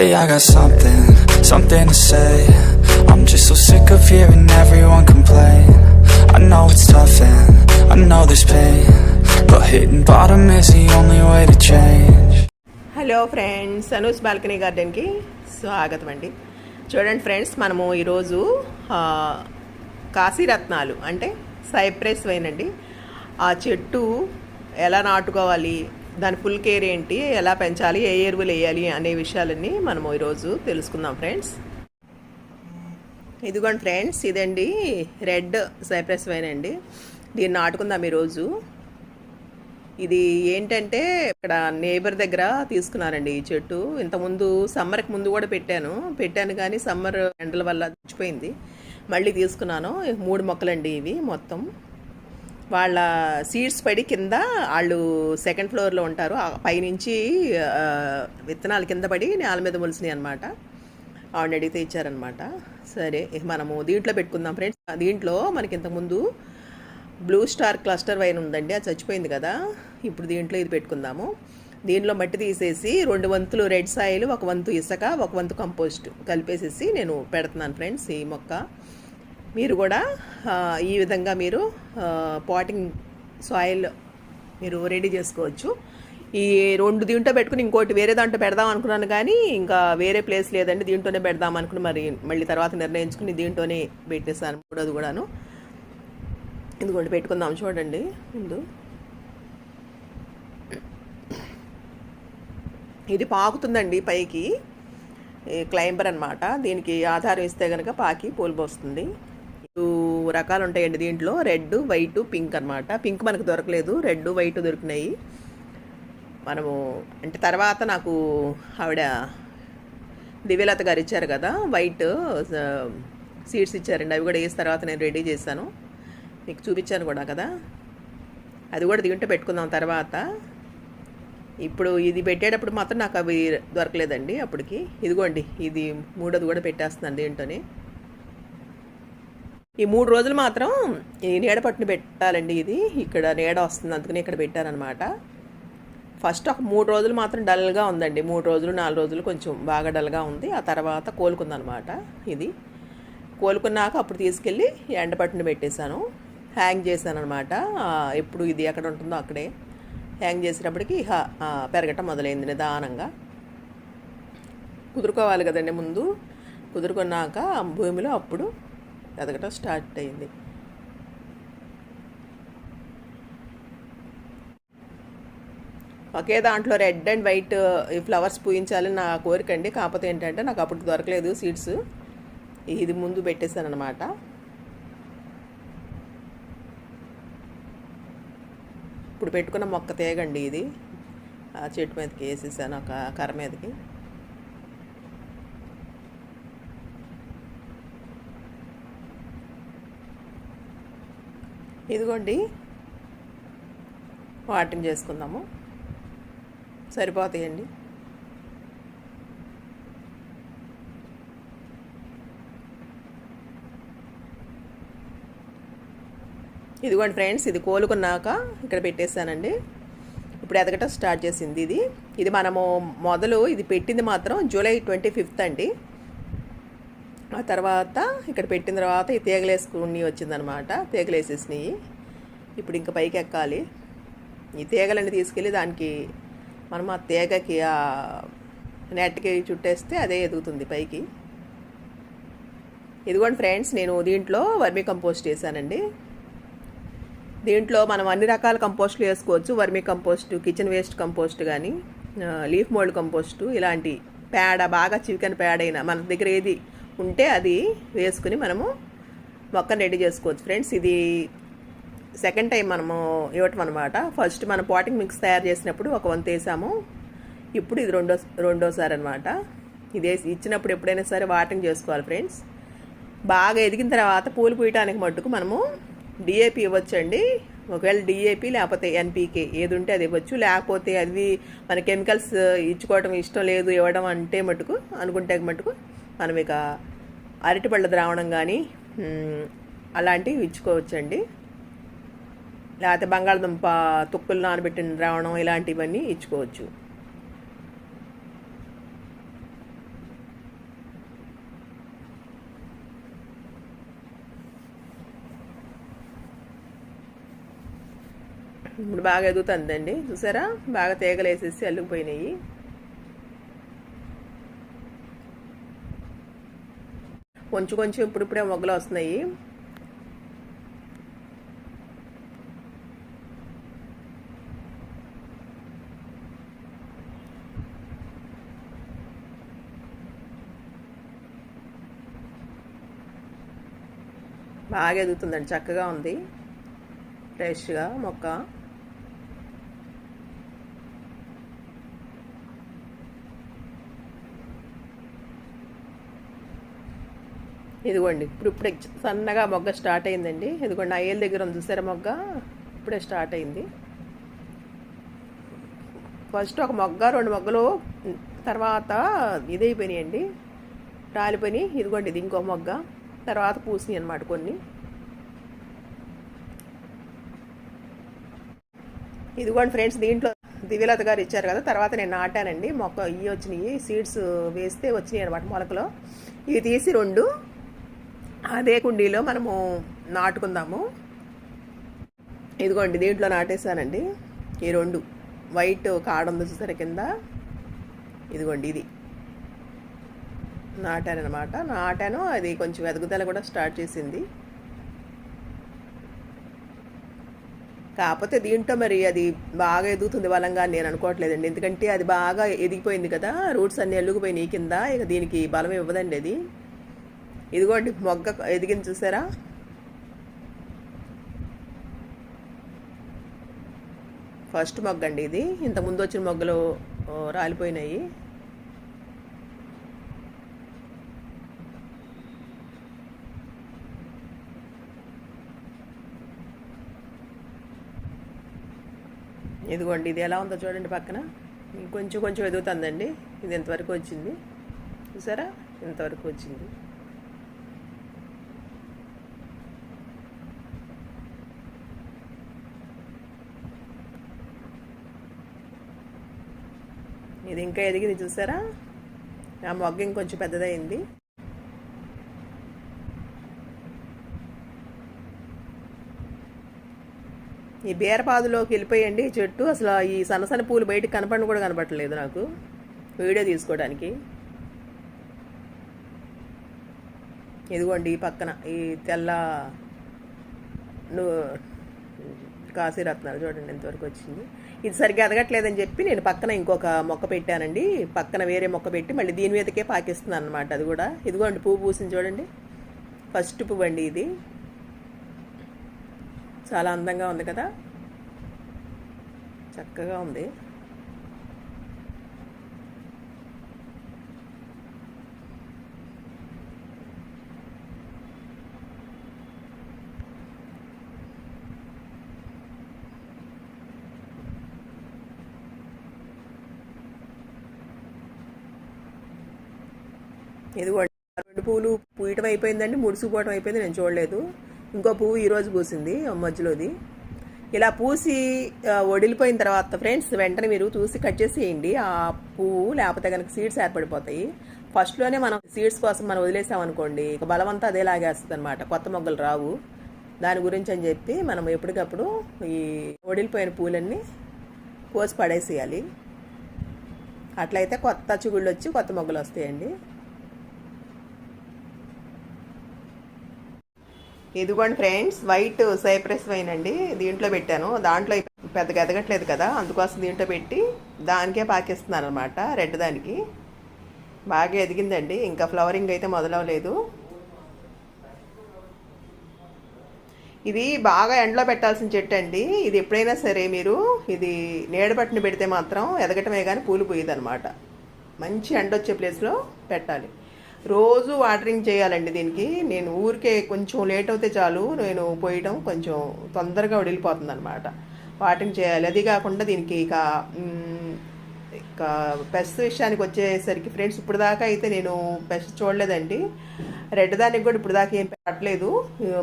Hey, I got something, something to say. I'm just so sick of hearing everyone complain. I know it's tough and I know there's pain. But hitting bottom is the only way to change. Hello friends Anu's balcony గార్డెన్కి స్వాగతం అండి చూడండి friends మనము ఈరోజు కాశీరత్నాలు అంటే cypress wine అండి ఆ చెట్టు ఎలా నాటుకోవాలి దాని ఫుల్ కేర్ ఏంటి? ఎలా పెంచాలి? ఏ ఎరువులు వేయాలి? అనే విషయాలన్నీ మనము ఈరోజు తెలుసుకుందాం ఫ్రెండ్స్. ఇదిగోండి ఫ్రెండ్స్ ఇదండి రెడ్ సైప్రెస్ వైన్ అండి. దీన్ని నాటుకుందాం ఈరోజు. ఇది ఏంటంటే ఇక్కడ నేబర్ దగ్గర తీసుకున్నారండి ఈ చెట్టు. ఇంతకుముందు సమ్మర్కి ముందు కూడా పెట్టాను. పెట్టాను కానీ సమ్మర్ ఎండల వల్ల చచ్చిపోయింది. మళ్ళీ తీసుకున్నాను. మూడు మొక్కలండి ఇవి మొత్తం. వాళ్ళ సీడ్స్ పడి కింద వాళ్ళు సెకండ్ ఫ్లోర్లో ఉంటారు. పైనుంచి విత్తనాలు కింద పడి నేల మీద మొలిసినాయి అనమాట ఆవిడ అడిగితే ఇచ్చారనమాట సరే ఇక మనము దీంట్లో పెట్టుకుందాం ఫ్రెండ్స్ దీంట్లో మనకి ఇంతకుముందు బ్లూ స్టార్ క్లస్టర్ వైన్ ఉందండి. అది చచ్చిపోయింది కదా. ఇప్పుడు దీంట్లో ఇది పెట్టుకుందాము. దీనిలో మట్టి తీసేసి రెండు వంతులు రెడ్ సాయిల్ ఒక వంతు ఇసుక ఒక వంతు కంపోస్ట్ కలిపేసేసి నేను పెడుతున్నాను ఫ్రెండ్స్ ఈ మొక్క. మీరు కూడా ఈ విధంగా మీరు పాటింగ్ సాయిల్ మీరు రెడీ చేసుకోవచ్చు. ఈ రెండు దీంట్లో పెట్టుకుని ఇంకోటి వేరే దాంట్లో పెడదాం అనుకున్నాను కానీ ఇంకా వేరే ప్లేస్ లేదండి. దీంట్లోనే పెడదాం అనుకుని మరి మళ్ళీ తర్వాత నిర్ణయించుకుని దీంట్లోనే పెట్టేశాను మూడోది కూడాను. ఇదిగోండి పెట్టుకుందాం చూడండి. ముందు. ఇది పాకుతుందండి పైకి. క్లైంబర్ అన్నమాట. దీనికి ఆధారం ఇస్తే కనుక పాకి పోల్పోస్తుంది రకాలు ఉంటాయండి దీంట్లో. రెడ్ వైట్ పింక్ అన్నమాట. పింక్ మనకు దొరకలేదు. రెడ్ వైట్ దొరికినాయి. మనము అంటే తర్వాత నాకు ఆవిడ దివ్యలత గారు ఇచ్చారు కదా. వైట్ సీడ్స్ ఇచ్చారండి. అవి కూడా వేసిన తర్వాత నేను రెడీ చేశాను. మీకు చూపించాను కూడా కదా. అది కూడా దిగుంటే పెట్టుకుందాం తర్వాత. ఇప్పుడు ఇది పెట్టేటప్పుడు మాత్రం నాకు అవి దొరకలేదండి అప్పటికి. ఇదిగోండి ఇది మూడోది కూడా పెట్టేస్తున్నాను దీంట్లోనే. ఈ మూడు రోజులు మాత్రం ఈ నీడ పట్టుని పెట్టాలండి ఇది. ఇక్కడ నీడ వస్తుంది అందుకని ఇక్కడ పెట్టారనమాట ఫస్ట్ ఒక మూడు రోజులు మాత్రం డల్గా ఉందండి. మూడు రోజులు నాలుగు రోజులు కొంచెం బాగా డల్గా ఉంది. ఆ తర్వాత కోలుకుందనమాట ఇది. కోలుకున్నాక అప్పుడు తీసుకెళ్ళి ఎండపట్టుని పెట్టేశాను. హ్యాంగ్ చేశాను అనమాట ఎప్పుడు ఇది ఎక్కడ ఉంటుందో అక్కడే హ్యాంగ్ చేసేటప్పటికి పెరగటం మొదలైంది నిదానంగా. కుదురుకోవాలి కదండి ముందు. కుదురుకున్నాక భూమిలో అప్పుడు ఎదగటం స్టార్ట్ అయింది. ఒకే దాంట్లో రెడ్ అండ్ వైట్ ఈ ఫ్లవర్స్ పూయించాలని నా కోరిక అండి. కాకపోతే ఏంటంటే నాకు అప్పుడు దొరకలేదు సీడ్స్. ఇది ముందు పెట్టేశాను అనమాట ఇప్పుడు పెట్టుకున్న మొక్క తేగండి ఇది. ఆ చెట్టు మీదకి వేసేసాను ఒక కర్ర మీదకి. ఇదిగోండి. వాటిని చేసుకుందాము. సరిపోతాయండి. ఇదిగోండి ఫ్రెండ్స్ ఇది కోలుకున్నాక ఇక్కడ పెట్టేశానండి. ఇప్పుడు ఎదగటం స్టార్ట్ చేసింది ఇది. ఇది మనము మొదలు ఇది పెట్టింది మాత్రం జూలై ట్వంటీ ఫిఫ్త్ అండి. ఆ తర్వాత ఇక్కడ పెట్టిన తర్వాత ఈ తీగలేసుకుని వచ్చిందనమాట. తీగలేసేసినాయి. ఇప్పుడు ఇంకా పైకి ఎక్కాలి. ఈ తీగలన్నీ తీసుకెళ్ళి దానికి మనం ఆ తీగకి ఆ నెట్కి చుట్టేస్తే అదే ఎదుగుతుంది పైకి. ఇదిగోండి ఫ్రెండ్స్ నేను దీంట్లో వర్మీ కంపోస్ట్ వేసానండి దీంట్లో మనం అన్ని రకాల కంపోస్ట్లు వేసుకోవచ్చు. Vermi compost kitchen waste compost కానీ లీఫ్ మోల్డ్ కంపోస్టు ఇలాంటి పేడ బాగా చికెన్ పేడైనా మన దగ్గర ఏది ఉంటే అది వేసుకుని మనము మొక్కను రెడీ చేసుకోవచ్చు. ఫ్రెండ్స్ ఇది సెకండ్ టైం మనము ఇవ్వటం అనమాట ఫస్ట్ మనం పాటింగ్ మిక్స్ తయారు చేసినప్పుడు ఒక వంత వేసాము. ఇప్పుడు ఇది రెండో రెండోసారి అనమాట ఇది ఇచ్చినప్పుడు ఎప్పుడైనా సరే వాటింగ్ చేసుకోవాలి ఫ్రెండ్స్. బాగా ఎదిగిన తర్వాత పూలు పూయటానికి మట్టుకు మనము డిఏపి ఇవ్వచ్చండి. ఒకవేళ డిఏపి లేకపోతే ఎన్పికే ఏది ఉంటే అది ఇవ్వచ్చు. లేకపోతే అది మన కెమికల్స్ ఇచ్చుకోవడం ఇష్టం లేదు ఇవ్వడం అంటే మటుకు అనుకుంటే మటుకు మనం ఇక అరటిపళ్ళ ద్రావణం కానీ అలాంటివి ఇచ్చుకోవచ్చండి. లేకపోతే బంగాళదుంప తుక్కులు నానబెట్టిన ద్రావణం ఇలాంటివన్నీ ఇచ్చుకోవచ్చు. ఇప్పుడు బాగా ఎదుగుతుందండి. చూసారా? బాగా తీగలేసేసి అల్లుకుపోయినాయి కొంచెం కొంచెం ఇప్పుడిప్పుడే మొగ్గలు వస్తున్నాయి. బాగా ఎదుగుతుందండి చక్కగా ఉంది. ఫ్రెష్గా మొక్క. ఇదిగోండి ఇప్పుడు ఇప్పుడే సన్నగా మొగ్గ స్టార్ట్ అయిందండి. ఇదిగోండి ఆ ఏళ్ళ దగ్గర ఉంది చూసారా మొగ్గ? ఇప్పుడే స్టార్ట్ అయింది. ఫస్ట్ ఒక మొగ్గ రెండు మొగ్గలు తర్వాత ఇదైపోయినాయండి. రాలిపోయి ఇదిగోండి ఇది ఇంకో మొగ్గ. తర్వాత పూసినాయి అనమాట కొన్ని. ఇదిగోండి ఫ్రెండ్స్ దీంట్లో దివ్యలత గారు ఇచ్చారు కదా తర్వాత నేను నాటానండి. మొక్క ఇవి వచ్చినాయి సీడ్స్ వేస్తే వచ్చినాయి అనమాట మొలకలో. ఇవి తీసి రెండు అదే కుండీలో మనము నాటుకుందాము. ఇదిగోండి దీంట్లో నాటేసానండి ఈ రెండు. వైట్ కాడ ఉంది చూసారు కింద? ఇదిగోండి ఇది. నాటానమాట నాటాను. అది కొంచెం ఎదుగుదల కూడా స్టార్ట్ చేసింది. కాకపోతే దీంట్లో మరి అది బాగా ఎదుగుతుంది బలంగా అని నేను అనుకోవట్లేదండి. ఎందుకంటే అది బాగా ఎదిగిపోయింది కదా. రూట్స్ అన్నీ ఎల్లుగుపోయినాయి కింద. ఇక దీనికి బలం ఇవ్వదండి అది. ఇదిగోండి మొగ్గ ఎదిగింది చూసారా? ఫస్ట్ మొగ్గ అండి ఇది. ఇంత ముందు వచ్చిన మొగ్గలు రాలిపోయినాయి. ఇదిగోండి ఇది ఎలా ఉందో చూడండి పక్కన. ఇంకొంచెం కొంచెం ఎదుగుతుందండి. ఇది ఇంతవరకు వచ్చింది? చూసారా? ఇంతవరకు వచ్చింది. ఇది ఇంకా ఎదిగింది చూసారా? ఆ మొగ్గ ఇంకొంచెం పెద్దదైంది. ఈ బీరపాదులోకి వెళ్ళిపోయండి చెట్టు. అసలు ఈ సన్నసన్న పూలు బయటకు కనపడిన కూడా కనపడలేదు నాకు. వీడియో తీసుకోవడానికి. ఇదిగోండి ఈ పక్కన ఈ తెల్ల ను- కాశీరత్నాలు చూడండి ఎంతవరకు వచ్చింది. ఇది సరిగ్గా ఎదగట్లేదని చెప్పి నేను పక్కన ఇంకొక మొక్క పెట్టానండి. పక్కన వేరే మొక్క పెట్టి మళ్ళీ దీని మీదకే పాకిస్తున్నాను అనమాట అది కూడా. ఇదిగోండి పువ్వు పూసింది చూడండి. ఫస్ట్ పువ్వు అండి ఇది. చాలా అందంగా ఉంది కదా. చక్కగా ఉంది. ఇదిగోండి రెండు పువ్వులు పూయటం అయిపోయిందండి ముడుసుకుపోవటం అయిపోయింది నేను చూడలేదు. ఇంకో పువ్వు ఈరోజు పూసింది మధ్యలోది. ఇలా పూసి వడిలిపోయిన తర్వాత ఫ్రెండ్స్ వెంటనే మీరు చూసి కట్ చేసేయండి ఆ పువ్వు లేకపోతే కనుక సీడ్స్ ఏర్పడిపోతాయి. ఫస్ట్లోనే మనం సీడ్స్ కోసం మనం వదిలేసామనుకోండి ఇక బలమంతా అదే లాగేస్తుంది అనమాట కొత్త మొగ్గలు రావు. దాని గురించి అని చెప్పి మనం ఎప్పటికప్పుడు ఈ వడిలిపోయిన పూలన్నీ కోసి పడేసేయాలి. అట్లయితే కొత్త చిగుళ్ళు వచ్చి కొత్త మొగ్గలు వస్తాయండి. ఇదిగోండి ఫ్రెండ్స్ వైట్ సైప్రెస్ వైన్ అండి దీంట్లో పెట్టాను. దాంట్లో పెద్దగా ఎదగట్లేదు కదా అందుకోసం దీంట్లో పెట్టి దానికే పాకిస్తున్నాను అనమాట రెడ్ దానికి. బాగా ఎదిగిందండి. ఇంకా ఫ్లవరింగ్ అయితే మొదలవలేదు ఇది బాగా ఎండలో పెట్టాల్సిన చెట్టు అండి. ఇది ఎప్పుడైనా సరే మీరు ఇది నీడబట్టిన పెడితే మాత్రం ఎదగటమే కానీ పూలు పోయేదన్నమాట. మంచి ఎండ వచ్చే ప్లేస్లో పెట్టాలి. రోజు వాటరింగ్ చేయాలండి దీనికి. నేను ఊరికే కొంచెం లేట్ అవుతే చాలు నేను పోయడం కొంచెం తొందరగా వడిలిపోతుంది అనమాట వాటరింగ్ చేయాలి. అది కాకుండా దీనికి ఇక ఇక పెస్ట్ విషయానికి వచ్చేసరికి ఫ్రెండ్స్ ఇప్పుడు దాకా అయితే నేను పెస్ట్ చూడలేదండి. రెడ్ దానికి కూడా ఇప్పుడు దాకా ఏం పెట్టలేదు.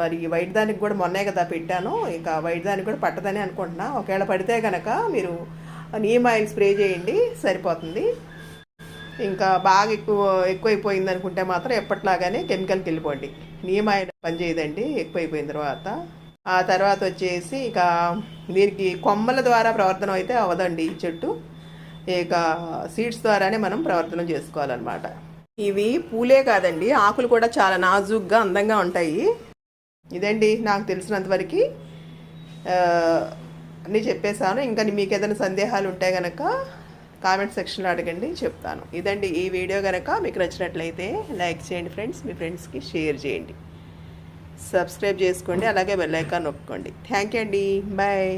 మరి వైట్ దానికి కూడా మొన్నే కదా పెట్టాను. ఇక వైట్ దానికి కూడా పట్టదని అనుకుంటున్నా. ఒకవేళ పడితే కనుక మీరు నీమ్ ఆయిల్ స్ప్రే చేయండి సరిపోతుంది. ఇంకా బాగా ఎక్కువ ఎక్కువైపోయింది అనుకుంటే మాత్రం ఎప్పట్లాగానే కెమికల్కి వెళ్ళిపోండి. నీమ్ ఆయిల్ పనిచేయదండి ఎక్కువైపోయిన తర్వాత. ఆ తర్వాత వచ్చేసి ఇక దీనికి కొమ్మల ద్వారా ప్రవర్తనం అయితే అవ్వదండి ఈ చెట్టు. ఇక సీడ్స్ ద్వారానే మనం ప్రవర్తనం చేసుకోవాలన్నమాట. ఇవి పూలే కాదండి ఆకులు కూడా చాలా నాజుగ్గా అందంగా ఉంటాయి. ఇదండి నాకు తెలిసినంతవరకు అన్నీ చెప్పేశాను. ఇంకా మీకు ఏదైనా సందేహాలు ఉంటే కనుక కామెంట్ సెక్షన్లో అడగండి చెప్తాను. ఇదండి ఈ వీడియో కనుక మీకు నచ్చినట్లయితే లైక్ చేయండి ఫ్రెండ్స్ మీ ఫ్రెండ్స్కి షేర్ చేయండి. సబ్స్క్రైబ్ చేసుకోండి అలాగే బెల్లైకాన్ నొక్కండి. థ్యాంక్ యూ అండి. బాయ్.